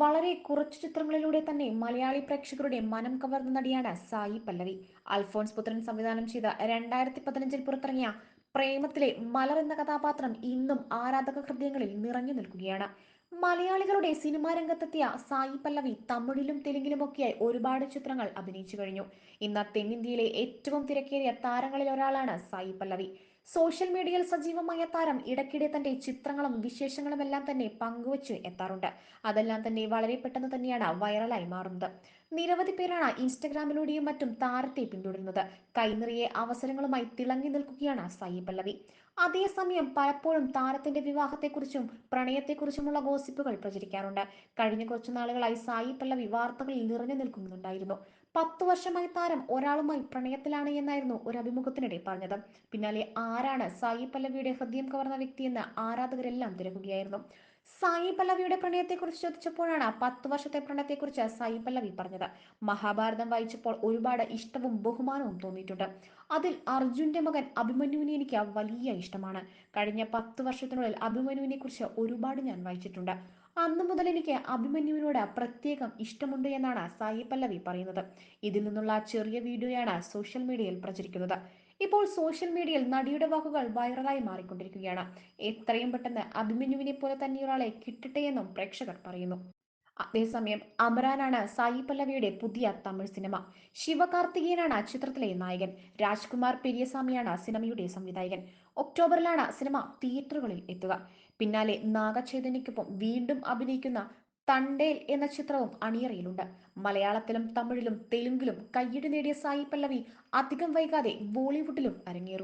വളരെ കുറച്ച് ചിത്രങ്ങളിലൂടെ തന്നെ മലയാളി പ്രേക്ഷകരുടെ മനം കവർന്ന നടിയാണ് സായി പല്ലവി. അൽഫോൺസ് പുത്രൻ സംവിധാനം ചെയ്ത രണ്ടായിരത്തി പതിനഞ്ചിൽ പുറത്തിറങ്ങിയ പ്രേമത്തിലെ മലർ എന്ന കഥാപാത്രം ഇന്നും ആരാധക ഹൃദയങ്ങളിൽ നിറഞ്ഞു നിൽക്കുകയാണ്. മലയാളികളുടെ സിനിമാ രംഗത്തെത്തിയ സായി പല്ലവി തമിഴിലും തെലുങ്കിലുമൊക്കെയായി ഒരുപാട് ചിത്രങ്ങൾ അഭിനയിച്ചു കഴിഞ്ഞു. ഇന്ന് തെന്നിന്ത്യയിലെ ഏറ്റവും തിരക്കേറിയ താരങ്ങളിൽ ഒരാളാണ് സായി പല്ലവി. സോഷ്യൽ മീഡിയയിൽ സജീവമായ താരം ഇടയ്ക്കിടെ തന്റെ ചിത്രങ്ങളും വിശേഷങ്ങളും എല്ലാം തന്നെ പങ്കുവച്ച് എത്താറുണ്ട്. അതെല്ലാം തന്നെ വളരെ പെട്ടെന്ന് തന്നെയാണ് വൈറലായി മാറുന്നത്. നിരവധി പേരാണ് ഇൻസ്റ്റഗ്രാമിലൂടെയും മറ്റും താരത്തെ പിന്തുടരുന്നത്. കൈനിറിയെ അവസരങ്ങളുമായി തിളങ്ങി നിൽക്കുകയാണ് സായി പല്ലവി. അതേസമയം പലപ്പോഴും താരത്തിന്റെ വിവാഹത്തെക്കുറിച്ചും പ്രണയത്തെക്കുറിച്ചുമുള്ള ഗോസിപ്പുകൾ പ്രചരിക്കാറുണ്ട്. കഴിഞ്ഞ കുറച്ചു നാളുകളായി സായി പല്ലവി വാർത്തകളിൽ നിറഞ്ഞു നിൽക്കുന്നുണ്ടായിരുന്നു. പത്തു വർഷമായി താരം ഒരാളുമായി പ്രണയത്തിലാണ് എന്നായിരുന്നു ഒരു അഭിമുഖത്തിനിടെ പറഞ്ഞത്. പിന്നാലെ ആരാണ് സായി പല്ലവിയുടെ ഹൃദയം കവർന്ന വ്യക്തിയെന്ന് ആരാധകരെല്ലാം തിരക്കുകയായിരുന്നു. സായി പല്ലവിയുടെ പ്രണയത്തെക്കുറിച്ച് ചോദിച്ചപ്പോഴാണ് പത്ത് വർഷത്തെ പ്രണയത്തെക്കുറിച്ച് സായി പല്ലവി പറഞ്ഞത്. മഹാഭാരതം വായിച്ചപ്പോൾ ഒരുപാട് ഇഷ്ടവും ബഹുമാനവും തോന്നിയിട്ടുണ്ട്. അതിൽ അർജുന്റെ മകൻ അഭിമന്യുവിനെ എനിക്ക് വലിയ ഇഷ്ടമാണ്. കഴിഞ്ഞ പത്ത് വർഷത്തിനുള്ളിൽ അഭിമന്യുവിനെ കുറിച്ച് ഒരുപാട് ഞാൻ വായിച്ചിട്ടുണ്ട്. അന്നു മുതൽ എനിക്ക് അഭിമന്യുവിനോട് പ്രത്യേകം ഇഷ്ടമുണ്ട് എന്നാണ് സായി പല്ലവി പറയുന്നത്. ഇതിൽ നിന്നുള്ള ചെറിയ വീഡിയോയാണ് സോഷ്യൽ മീഡിയയിൽ പ്രചരിക്കുന്നത്. ഇപ്പോൾ സോഷ്യൽ മീഡിയയിൽ നടിയുടെ വാക്കുകൾ വൈറലായി മാറിക്കൊണ്ടിരിക്കുകയാണ്. എത്രയും പെട്ടെന്ന് അഭിമന്യുവിനെ പോലെ തന്നെയൊരാളെ കിട്ടട്ടെ എന്നും പ്രേക്ഷകർ പറയുന്നു. അതേസമയം അമരാനാണ് സായി പല്ലവിയുടെ പുതിയ തമിഴ് സിനിമ. ശിവകാർത്തികേയനാണ് ചിത്രത്തിലെ നായകൻ. രാജ്കുമാർ പെരിയസ്വാമിയാണ് സിനിമയുടെ സംവിധായകൻ. ഒക്ടോബറിലാണ് സിനിമ തിയേറ്ററുകളിൽ എത്തുക. പിന്നാലെ നാഗചൈതന്യക്കൊപ്പം വീണ്ടും അഭിനയിക്കുന്ന തണ്ടേൽ എന്ന ചിത്രവും അണിയറയിലുണ്ട്. മലയാളത്തിലും തമിഴിലും തെലുങ്കിലും കയ്യടി നേടിയ സായി പല്ലവി അധികം വൈകാതെ ബോളിവുഡിലും അരങ്ങേറും.